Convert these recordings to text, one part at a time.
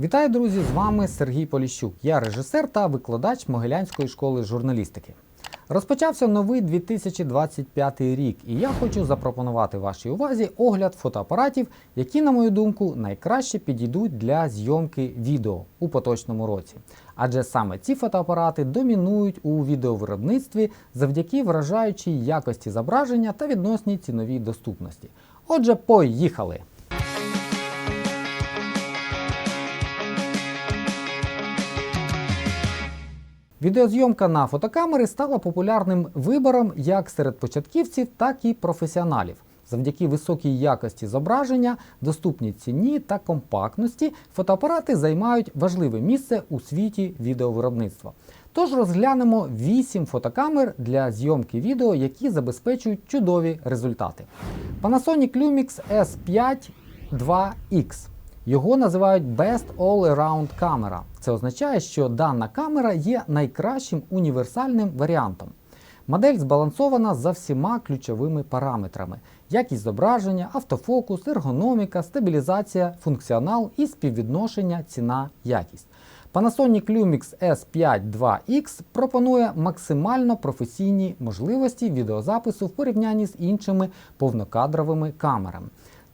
Вітаю, друзі! З вами Сергій Поліщук. Я режисер та викладач Могилянської школи журналістики. Розпочався новий 2025 рік, і я хочу запропонувати вашій увазі огляд фотоапаратів, які, на мою думку, найкраще підійдуть для зйомки відео у поточному році. Адже саме ці фотоапарати домінують у відеовиробництві завдяки вражаючій якості зображення та відносній ціновій доступності. Отже, поїхали! Відеозйомка на фотокамери стала популярним вибором як серед початківців, так і професіоналів. Завдяки високій якості зображення, доступній ціні та компактності фотоапарати займають важливе місце у світі відеовиробництва. Тож розглянемо 8 фотокамер для зйомки відео, які забезпечують чудові результати. Panasonic Lumix S5 2X. Його називають Best All-Around камера. Це означає, що дана камера є найкращим універсальним варіантом. Модель збалансована за всіма ключовими параметрами: якість зображення, автофокус, ергономіка, стабілізація, функціонал і співвідношення ціна-якість. Panasonic Lumix S5 2X пропонує максимально професійні можливості відеозапису в порівнянні з іншими повнокадровими камерами.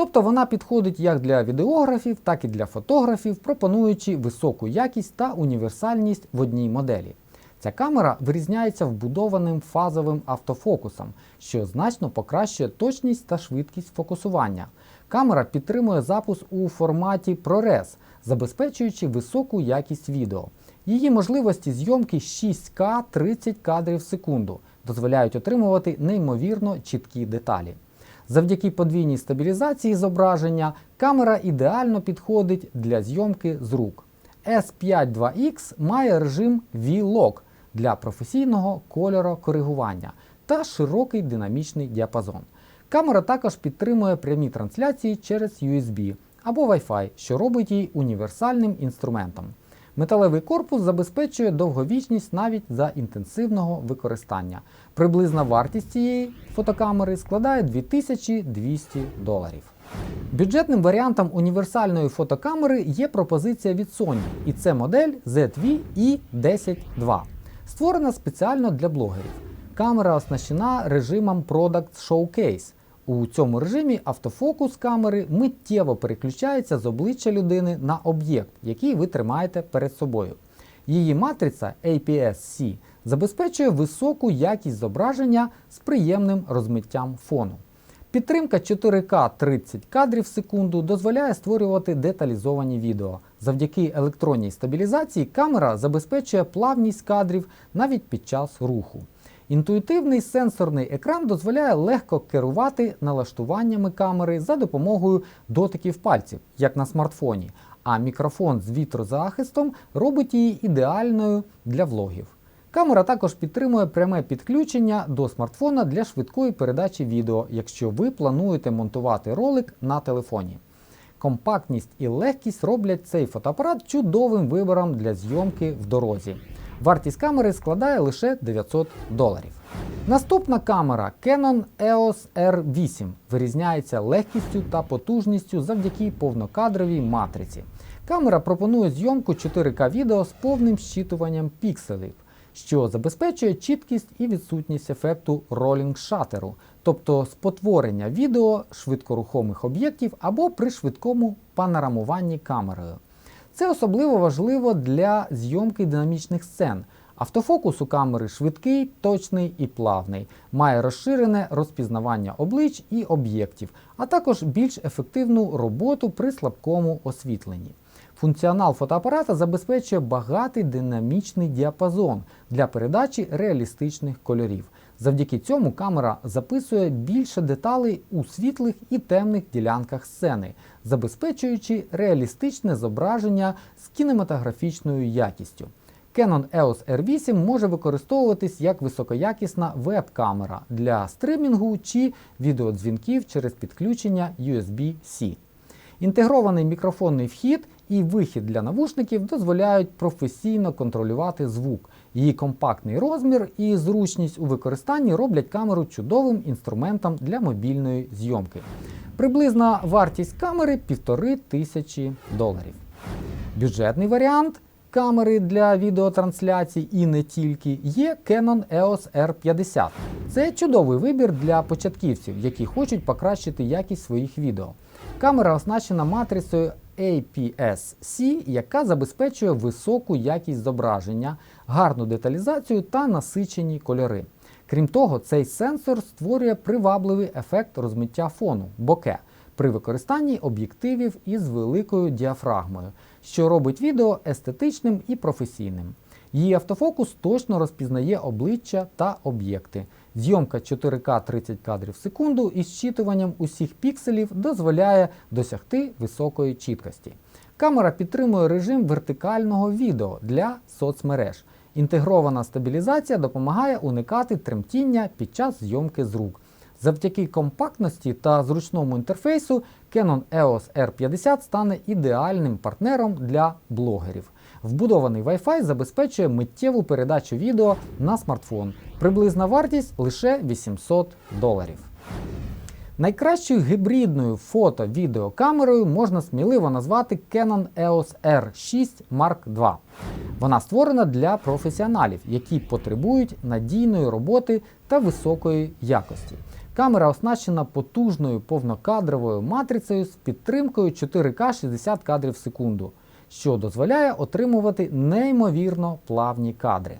Тобто вона підходить як для відеографів, так і для фотографів, пропонуючи високу якість та універсальність в одній моделі. Ця камера вирізняється вбудованим фазовим автофокусом, що значно покращує точність та швидкість фокусування. Камера підтримує запуск у форматі ProRes, забезпечуючи високу якість відео. Її можливості зйомки 6К 30 кадрів в секунду дозволяють отримувати неймовірно чіткі деталі. Завдяки подвійній стабілізації зображення камера ідеально підходить для зйомки з рук. S5 2X має режим V-Log для професійного кольорокоригування та широкий динамічний діапазон. Камера також підтримує прямі трансляції через USB або Wi-Fi, що робить її універсальним інструментом. Металевий корпус забезпечує довговічність навіть за інтенсивного використання. Приблизна вартість цієї фотокамери складає 2200 доларів. Бюджетним варіантом універсальної фотокамери є пропозиція від Sony, і це модель ZV E10 II, створена спеціально для блогерів. Камера оснащена режимом Product Showcase. У цьому режимі автофокус камери миттєво переключається з обличчя людини на об'єкт, який ви тримаєте перед собою. Її матриця APS-C забезпечує високу якість зображення з приємним розмиттям фону. Підтримка 4К 30 кадрів в секунду дозволяє створювати деталізовані відео. Завдяки електронній стабілізації камера забезпечує плавність кадрів навіть під час руху. Інтуїтивний сенсорний екран дозволяє легко керувати налаштуваннями камери за допомогою дотиків пальців, як на смартфоні, а мікрофон з вітрозахистом робить її ідеальною для влогів. Камера також підтримує пряме підключення до смартфона для швидкої передачі відео, якщо ви плануєте монтувати ролик на телефоні. Компактність і легкість роблять цей фотоапарат чудовим вибором для зйомки в дорозі. Вартість камери складає лише 900 доларів. Наступна камера Canon EOS R8 вирізняється легкістю та потужністю завдяки повнокадровій матриці. Камера пропонує зйомку 4К відео з повним щитуванням пікселів, що забезпечує чіткість і відсутність ефекту ролінг шатеру, тобто спотворення відео швидкорухомих об'єктів або при швидкому панорамуванні камерою. Це особливо важливо для зйомки динамічних сцен. Автофокус у камери швидкий, точний і плавний, має розширене розпізнавання облич і об'єктів, а також більш ефективну роботу при слабкому освітленні. Функціонал фотоапарата забезпечує багатий динамічний діапазон для передачі реалістичних кольорів. Завдяки цьому камера записує більше деталей у світлих і темних ділянках сцени, забезпечуючи реалістичне зображення з кінематографічною якістю. Canon EOS R8 може використовуватись як високоякісна веб-камера для стримінгу чи відеодзвінків через підключення USB-C. Інтегрований мікрофонний вхід і вихід для навушників дозволяють професійно контролювати звук. Її компактний розмір і зручність у використанні роблять камеру чудовим інструментом для мобільної зйомки. Приблизна вартість камери 1500 доларів. Бюджетний варіант камери для відеотрансляцій і не тільки є Canon EOS R50. Це чудовий вибір для початківців, які хочуть покращити якість своїх відео. Камера оснащена матрицею APS-C, яка забезпечує високу якість зображення, гарну деталізацію та насичені кольори. Крім того, цей сенсор створює привабливий ефект розмиття фону боке при використанні об'єктивів із великою діафрагмою, що робить відео естетичним і професійним. Її автофокус точно розпізнає обличчя та об'єкти. Зйомка 4К 30 кадрів в секунду із щитуванням усіх пікселів дозволяє досягти високої чіткості. Камера підтримує режим вертикального відео для соцмереж. Інтегрована стабілізація допомагає уникати тремтіння під час зйомки з рук. Завдяки компактності та зручному інтерфейсу Canon EOS R50 стане ідеальним партнером для блогерів. Вбудований Wi-Fi забезпечує миттєву передачу відео на смартфон. Приблизна вартість лише 800 доларів. Найкращою гібридною фото-відеокамерою можна сміливо назвати Canon EOS R6 Mark II. Вона створена для професіоналів, які потребують надійної роботи та високої якості. Камера оснащена потужною повнокадровою матрицею з підтримкою 4К 60 кадрів в секунду, що дозволяє отримувати неймовірно плавні кадри.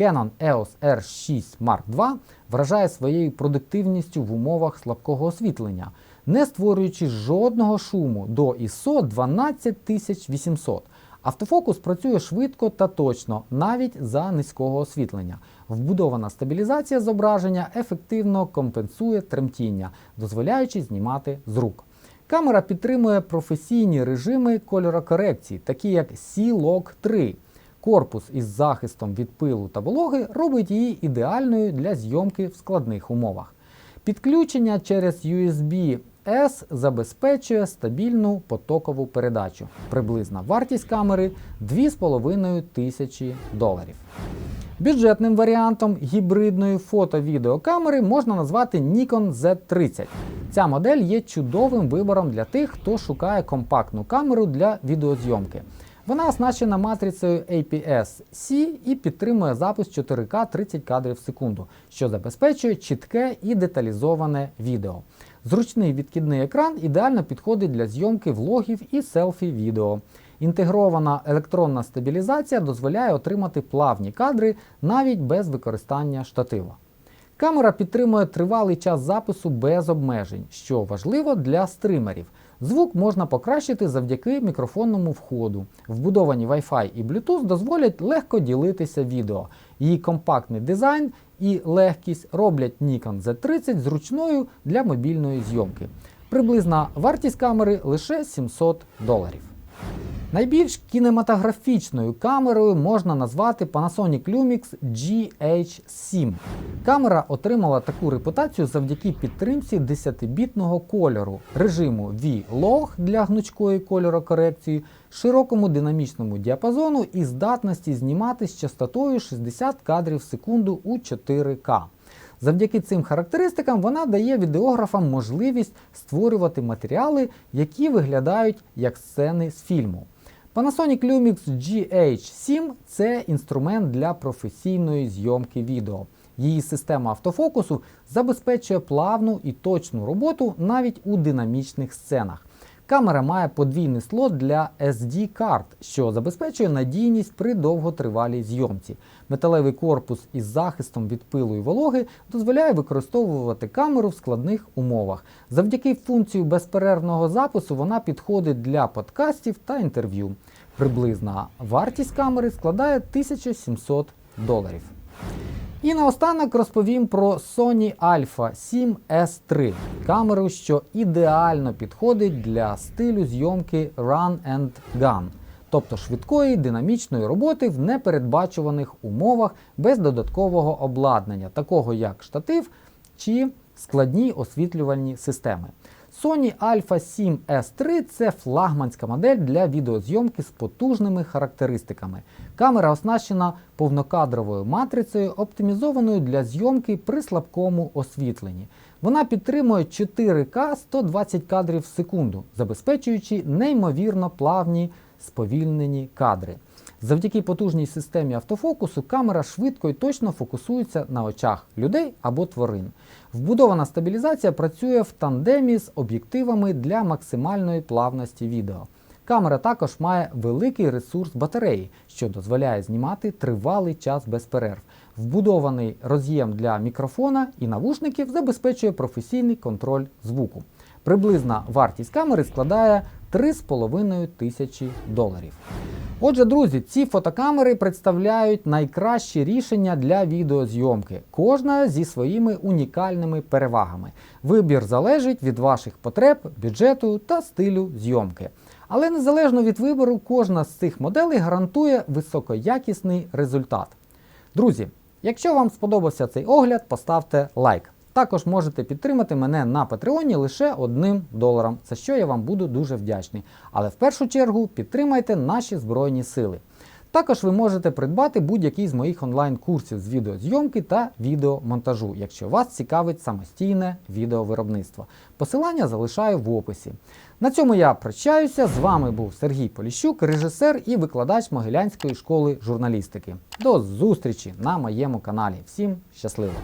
Canon EOS R6 Mark II вражає своєю продуктивністю в умовах слабкого освітлення, не створюючи жодного шуму до ISO 12800. Автофокус працює швидко та точно, навіть за низького освітлення. Вбудована стабілізація зображення ефективно компенсує тремтіння, дозволяючи знімати з рук. Камера підтримує професійні режими кольорокорекції, такі як C-Log 3. Корпус із захистом від пилу та вологи робить її ідеальною для зйомки в складних умовах. Підключення через USB S забезпечує стабільну потокову передачу. Приблизна вартість камери 2,5 тисячі доларів. Бюджетним варіантом гібридної фото-відеокамери можна назвати Nikon Z30. Ця модель є чудовим вибором для тих, хто шукає компактну камеру для відеозйомки. Вона оснащена матрицею APS-C і підтримує запис 4К 30 кадрів в секунду, що забезпечує чітке і деталізоване відео. Зручний відкидний екран ідеально підходить для зйомки влогів і селфі-відео. Інтегрована електронна стабілізація дозволяє отримати плавні кадри навіть без використання штатива. Камера підтримує тривалий час запису без обмежень, що важливо для стримерів. Звук можна покращити завдяки мікрофонному входу. Вбудовані Wi-Fi і Bluetooth дозволять легко ділитися відео. Її компактний дизайн і легкість роблять Nikon Z30 зручною для мобільної зйомки. Приблизна вартість камери лише 700 доларів. Найбільш кінематографічною камерою можна назвати Panasonic Lumix GH7. Камера отримала таку репутацію завдяки підтримці 10-бітного кольору, режиму V-Log для гнучкої кольорокорекції, широкому динамічному діапазону і здатності знімати з частотою 60 кадрів в секунду у 4К. Завдяки цим характеристикам вона дає відеографам можливість створювати матеріали, які виглядають як сцени з фільму. Panasonic Lumix GH7 це інструмент для професійної зйомки відео. Її система автофокусу забезпечує плавну і точну роботу навіть у динамічних сценах. Камера має подвійний слот для SD карт, що забезпечує надійність при довготривалій зйомці. Металевий корпус із захистом від пилу і вологи дозволяє використовувати камеру в складних умовах. Завдяки функції безперервного запису вона підходить для подкастів та інтерв'ю. Приблизна вартість камери складає 1700 доларів. І наостанок розповім про Sony Alpha 7 S3 камеру, що ідеально підходить для стилю зйомки Run and Gun, тобто швидкої динамічної роботи в непередбачуваних умовах без додаткового обладнання, такого як штатив чи складні освітлювальні системи. Sony Alpha 7 S3 це флагманська модель для відеозйомки з потужними характеристиками. Камера оснащена повнокадровою матрицею, оптимізованою для зйомки при слабкому освітленні. Вона підтримує 4К 120 кадрів в секунду, забезпечуючи неймовірно плавні сповільнені кадри. Завдяки потужній системі автофокусу камера швидко і точно фокусується на очах людей або тварин. Вбудована стабілізація працює в тандемі з об'єктивами для максимальної плавності відео. Камера також має великий ресурс батареї, що дозволяє знімати тривалий час без перерв. Вбудований роз'єм для мікрофона і навушників забезпечує професійний контроль звуку. Приблизна вартість камери складає 3,5 тисячі доларів. Отже, друзі, ці фотокамери представляють найкращі рішення для відеозйомки, кожна зі своїми унікальними перевагами. Вибір залежить від ваших потреб, бюджету та стилю зйомки. Але незалежно від вибору, кожна з цих моделей гарантує високоякісний результат. Друзі, якщо вам сподобався цей огляд, поставте лайк. Також можете підтримати мене на Патреоні лише одним доларом, за що я вам буду дуже вдячний. Але в першу чергу підтримайте наші Збройні Сили. Також ви можете придбати будь-який з моїх онлайн-курсів з відеозйомки та відеомонтажу, якщо вас цікавить самостійне відеовиробництво. Посилання залишаю в описі. На цьому я прощаюся. З вами був Сергій Поліщук, режисер і викладач Могилянської школи журналістики. До зустрічі на моєму каналі. Всім щасливо!